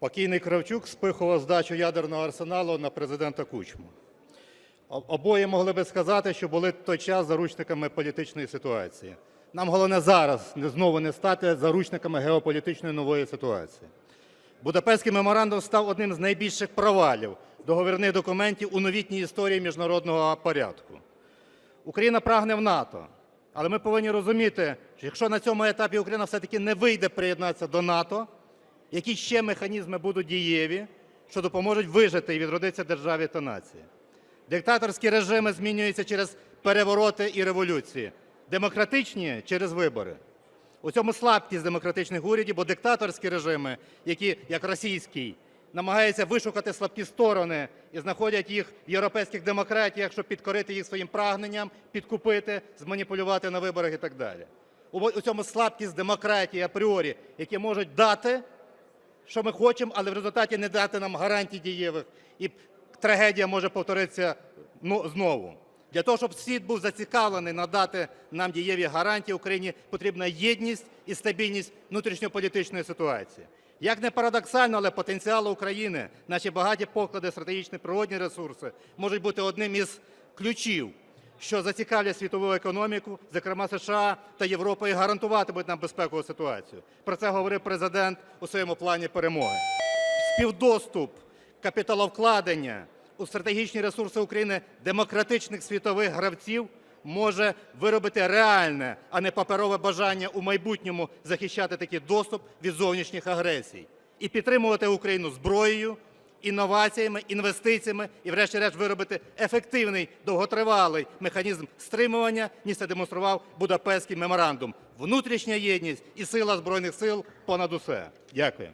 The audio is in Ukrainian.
Покійний Кравчук спихував здачу ядерного арсеналу на президента Кучму. Обоє могли би сказати, що були той час заручниками політичної ситуації. Нам головне зараз знову не стати заручниками геополітичної нової ситуації. Будапештський меморандум став одним з найбільших провалів договірних документів у новітній історії міжнародного порядку. Україна прагне в НАТО, але ми повинні розуміти, що якщо на цьому етапі Україна все-таки не вийде приєднатися до НАТО, які ще механізми будуть дієві, що допоможуть вижити і відродитися державі та нації. Диктаторські режими змінюються через перевороти і революції, демократичні через вибори. У цьому слабкість демократичних урядів, бо диктаторські режими, які, як російський, намагаються вишукати слабкі сторони і знаходять їх в європейських демократіях, щоб підкорити їх своїм прагненням, підкупити, зманіпулювати на виборах і так далі. У цьому слабкість демократії апріорі, які можуть дати, що ми хочемо, але в результаті не дати нам гарантій дієвих, і трагедія може повторитися ну, знову. Для того, щоб світ був зацікавлений надати нам дієві гарантії Україні, потрібна єдність і стабільність внутрішньополітичної ситуації. Як не парадоксально, але потенціал України, наші багаті поклади, стратегічні природні ресурси можуть бути одним із ключів, що зацікавлять світову економіку, зокрема США та Європа, і гарантуватимуть нам безпекову ситуацію. Про це говорив президент у своєму плані перемоги. Співдоступ, капіталовкладення у стратегічні ресурси України демократичних світових гравців може виробити реальне, а не паперове бажання у майбутньому захищати такий доступ від зовнішніх агресій і підтримувати Україну зброєю, інноваціями, інвестиціями і, врешті-решт, виробити ефективний довготривалий механізм стримування, ніж це демонстрував Будапештський меморандум. Внутрішня єдність і сила збройних сил понад усе. Дякую.